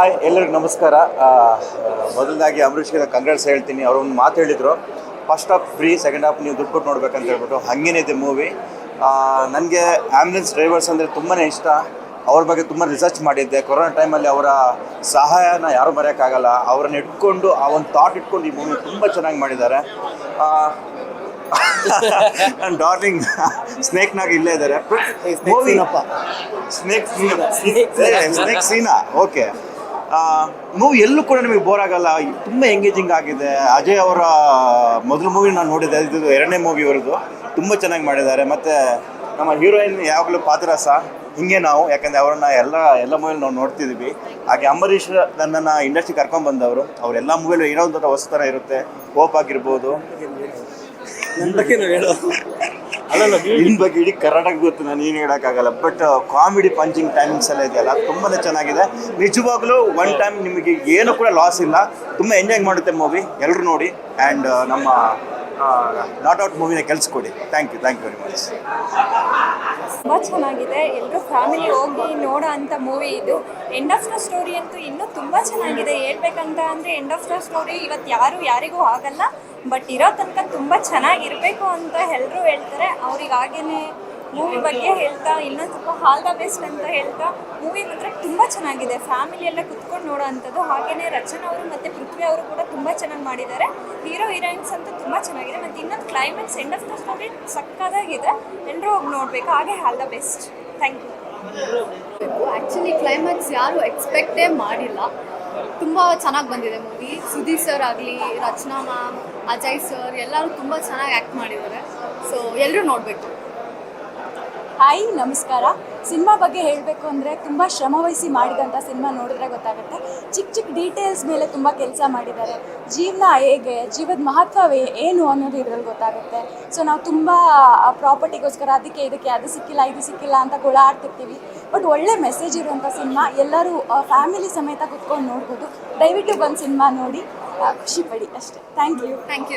Hi ಎಲ್ಲರಿಗೂ ನಮಸ್ಕಾರ. ಮೊದಲನಾಗಿ ಅಂಬರೀಷ್ಗೆ congrats ಹೇಳ್ತೀನಿ. ಅವರು ಒಂದು ಮಾತು ಹೇಳಿದರು. First half free second half ನೀವು ದುಡ್ಡು ಕೊಟ್ಟು ನೋಡ್ಬೇಕಂತ ಹೇಳ್ಬಿಟ್ಟು ಹಾಗೇನೇ ಇದೆ ಮೂವಿ ನನಗೆ ಆ್ಯಂಬುಲೆನ್ಸ್ ಡ್ರೈವರ್ಸ್ ಅಂದರೆ ತುಂಬಾ ಇಷ್ಟ. ಅವ್ರ ಬಗ್ಗೆ ತುಂಬ ರಿಸರ್ಚ್ ಮಾಡಿದ್ದೆ. ಕೊರೋನಾ ಟೈಮಲ್ಲಿ ಅವರ ಸಹಾಯನ ಯಾರೂ ಮರೆಯೋಕ್ಕಾಗಲ್ಲ. ಅವ್ರನ್ನ ಇಟ್ಕೊಂಡು ಆ ಒಂದು ಥಾಟ್ ಇಟ್ಕೊಂಡು ಈ ಮೂವಿ ತುಂಬ ಚೆನ್ನಾಗಿ ಮಾಡಿದ್ದಾರೆ. ನನ್ನ ಡಾರ್ಲಿಂಗ್ ಸ್ನೇಕ್ನಾಗ ಇಲ್ಲೇ ಇದ್ದಾರೆ. ಮೂವಿ ಸ್ನೇಕ್ ಸ್ನೇಕ್ ಸೀನಾ ಓಕೆ ಮೂವಿ ಎಲ್ಲೂ ಕೂಡ ನಿಮಗೆ ಬೋರ್ ಆಗಲ್ಲ. ತುಂಬ ಎಂಗೇಜಿಂಗ್ ಆಗಿದೆ. ಅಜಯ್ ಅವರ ಮೊದಲ ಮೂವಿ ನಾನು ನೋಡಿದ್ದೆ. ಇದು ಎರಡನೇ ಮೂವಿ ಅವರದು ತುಂಬ ಚೆನ್ನಾಗಿ ಮಾಡಿದ್ದಾರೆ. ಮತ್ತು ನಮ್ಮ ಹೀರೋಯಿನ್ ಯಾವಾಗಲೂ ಪಾತ್ರಸ. ಹಿಂಗೆ ನಾವು, ಯಾಕಂದರೆ ಅವರನ್ನ ಎಲ್ಲ ಎಲ್ಲ ಮೂವಿಲಿ ನಾವು ನೋಡ್ತಿದ್ವಿ. ಹಾಗೆ ಅಂಬರೀಷ್ ನನ್ನನ್ನು ಇಂಡಸ್ಟ್ರಿ ಕರ್ಕೊಂಡು ಬಂದವರು. ಅವ್ರ ಎಲ್ಲ ಮೂವಿಲೂ ಏನೋ ಒಂದು ಹೊಸತನ ಇರುತ್ತೆ. ಹೋಪ್ ಆಗಿರ್ಬೋದು. ನಾವು ಅಲ್ಲಲ್ಲ ನಿನ್ನ ಬಗ್ಗೆ ಇಡೀ ಕರ್ನಾಟಕ ಗೊತ್ತು ನಾನು ಏನು ಹೇಳೋಕ್ಕಾಗಲ್ಲ. ಬಟ್ ಕಾಮಿಡಿ ಪಂಚಿಂಗ್ ಟೈಮಿಂಗ್ಸ್ ಎಲ್ಲ ಇದೆಯಲ್ಲ ತುಂಬಾ ಚೆನ್ನಾಗಿದೆ. ನಿಜವಾಗ್ಲೂ ಒನ್ ಟೈಮ್ ನಿಮಗೆ ಏನು ಕೂಡ ಲಾಸ್ ಇಲ್ಲ. ತುಂಬ ಎಂಜಾಯ್ ಮಾಡುತ್ತೆ ಮೂವಿ ಎಲ್ಲರೂ ನೋಡಿ. ಆ್ಯಂಡ್ ನಮ್ಮ ನಾಟ್ ಔಟ್ ಮೂವಿನ ಕೊಡಿ thank you thank you very much ತುಂಬ ಚೆನ್ನಾಗಿದೆ. ಎಲ್ಲರೂ ಫ್ಯಾಮಿಲಿ ಹೋಗಿ ನೋಡೋ ಅಂಥ ಮೂವಿ ಇದು. ಎಂಡ್ ಆಫ್ ದ ಸ್ಟೋರಿ ಅಂತೂ ಇನ್ನೂ ತುಂಬ ಚೆನ್ನಾಗಿದೆ. ಹೇಳ್ಬೇಕಂತ ಅಂದರೆ ಎಂಡ್ ಆಫ್ ದ ಸ್ಟೋರಿ ಇವತ್ತು ಯಾರು ಯಾರಿಗೂ ಆಗಲ್ಲ. ಬಟ್ ಇರೋ ತನಕ ತುಂಬ ಚೆನ್ನಾಗಿರಬೇಕು ಅಂತ ಎಲ್ಲರೂ ಹೇಳ್ತಾರೆ. ಅವ್ರಿಗೆ ಹಾಗೇನೆ ಮೂವಿ ಬಗ್ಗೆ ಹೇಳ್ತಾ, ಇನ್ನೊಂದು ಸ್ವಲ್ಪ ಹಾಲ್ ದ ಬೆಸ್ಟ್ ಅಂತ ಹೇಳ್ತಾ ಮೂವಿ ಮಾತ್ರ ತುಂಬ ಚೆನ್ನಾಗಿದೆ. ಫ್ಯಾಮಿಲಿ ಎಲ್ಲ ಕುತ್ಕೊಂಡು ನೋಡೋ ಅಂಥದ್ದು ರಚನಾ ಅವರು ಮತ್ತು ಪೃಥ್ವಿ ಅವರು ಕೂಡ ತುಂಬ ಚೆನ್ನಾಗಿ ಮಾಡಿದ್ದಾರೆ. ಹೀರೋ ಹೀರೋಯಿನ್ಸ್ ಅಂತೂ ತುಂಬ ಚೆನ್ನಾಗಿದೆ. ಮತ್ತು ಇನ್ನೊಂದು climax end of the story ಸಕ್ಕದಾಗಿದೆ ಎಲ್ಲರೂ ಹೋಗಿ ನೋಡಬೇಕು. ಹಾಗೆ all the best thank you actually climax ಯಾರು ಎಕ್ಸ್ಪೆಕ್ಟೇ ಮಾಡಿಲ್ಲ. ತುಂಬ ಚೆನ್ನಾಗಿ ಬಂದಿದೆ ಮೂವಿ ಸುದೀಪ್ ಸರ್ ಆಗಲಿ, ರಚನಾ ಮ್ಯಾಮ್ ಅಜಯ್ ಸರ್ ಎಲ್ಲರೂ ತುಂಬ ಚೆನ್ನಾಗಿ ಆ್ಯಕ್ಟ್ ಮಾಡಿದ್ದಾರೆ. ಸೊ ಎಲ್ಲರೂ ನೋಡಬೇಕು. ಹಾಯ್, ನಮಸ್ಕಾರ. ಸಿನಿಮಾ ಬಗ್ಗೆ ಹೇಳಬೇಕು ಅಂದರೆ ತುಂಬ ಶ್ರಮವಹಿಸಿ ಮಾಡಿದಂಥ ಸಿನಿಮಾ ನೋಡಿದ್ರೆ ಗೊತ್ತಾಗುತ್ತೆ. ಚಿಕ್ಕ ಚಿಕ್ಕ ಡೀಟೇಲ್ಸ್ ಮೇಲೆ ತುಂಬ ಕೆಲಸ ಮಾಡಿದ್ದಾರೆ. ಜೀವನ ಹೇಗೆ, ಜೀವದ ಮಹತ್ವವೇ ಏನು ಅನ್ನೋದು ಇದ್ರಲ್ಲಿ ಗೊತ್ತಾಗುತ್ತೆ. ಸೊ ನಾವು ತುಂಬ ಪ್ರಾಪರ್ಟಿಗೋಸ್ಕರ ಅದಕ್ಕೆ ಇದಕ್ಕೆ ಅದು ಸಿಕ್ಕಿಲ್ಲ, ಇದು ಸಿಕ್ಕಿಲ್ಲ ಅಂತ ಗೋಳಾಡ್ತಿರ್ತೀವಿ. ಬಟ್ ಒಳ್ಳೆ ಮೆಸೇಜ್ ಇರುವಂಥ ಸಿನಿಮಾ ಎಲ್ಲರೂ ಫ್ಯಾಮಿಲಿ ಸಮೇತ ಕುತ್ಕೊಂಡು ನೋಡ್ಬೋದು. ದಯವಿಟ್ಟು ಬಂದು ಸಿನಿಮಾ ನೋಡಿ. ಖುಷಿಪಡಿ ಖುಷಿ ಪಡಿ ಅಷ್ಟೇ. Thank you thank you